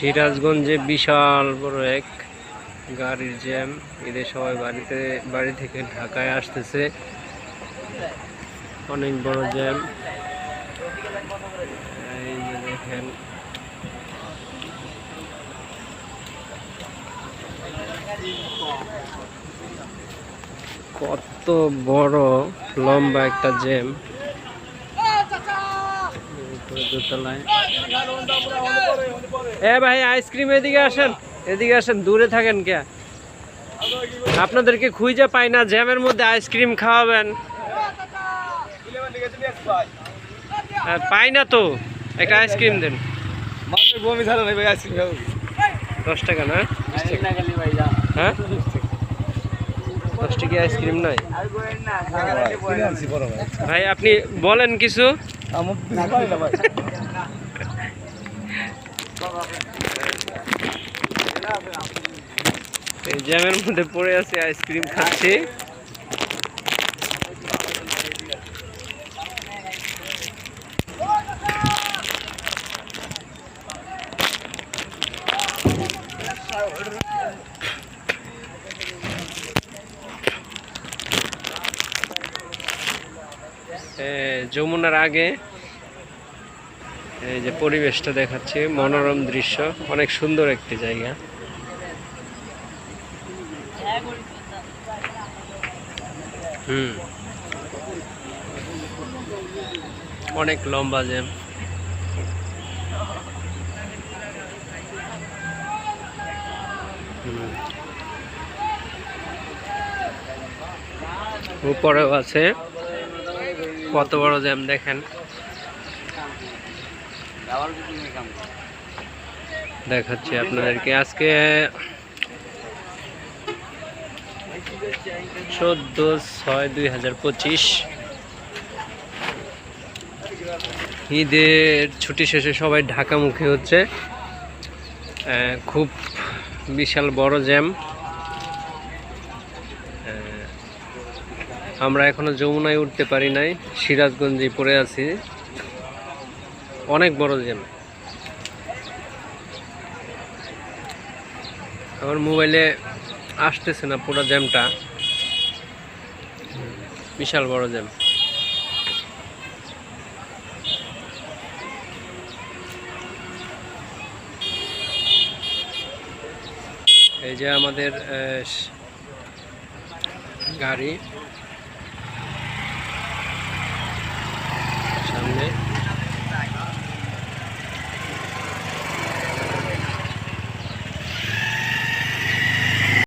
সিরাজগঞ্জে বিশাল বড় এক গাড়ির জ্যাম। এদের সবাই বাড়িতে, বাড়ি থেকে ঢাকায় আসতেছে। অনেক বড় জ্যাম। এই যে দেখেন। কত বড়, লম্বা একটা জ্যাম। দোতলায়। এ ভাই আইসক্রিম এদিকে আসেন। এদিকে আসেন দূরে থাকেন কে? আপনাদেরকে খুঁজে পাই না জ্যামের মধ্যে আইসক্রিম খাওয়াবেন। হ্যাঁ, পাই না তো একটা আইসক্রিম দেন। বমি ছাড়া ভাই আইসক্রিম খাব। দশ টাকা না? হ্যাঁ? দশ টাকা। আইসক্রিম নাই? ভাই। আপনি বলেন কিছু আমার কিছু পারি না ভাই এই জ্যামের মধ্যে পড়ে আছে আইসক্রিম খাচ্ছি। যমুনার আগে এই যে পরিবেশটা দেখাচ্ছে, মনোরম দৃশ্য, অনেক সুন্দর একটি জায়গা। হুম। অনেক লম্বা জ্যাম। উপরেও আছে। কত বড় জ্যাম দেখেন। দেখাচ্ছি আপনাদেরকে। আজকে চোদ্দ ছয় দুই হাজার পঁচিশ। ঈদের ছুটি শেষে সবাই ঢাকামুখী হচ্ছে। খুব বিশাল বড় জ্যাম। আমরা এখনও যমুনায় উঠতে পারি নাই। সিরাজগঞ্জে পড়ে আছি। অনেক বড় জ্যাম আমার মোবাইলে আসতেছে না পুরো জ্যামটা বিশাল বড় জ্যাম এই যে আমাদের গাড়ি। সামনে।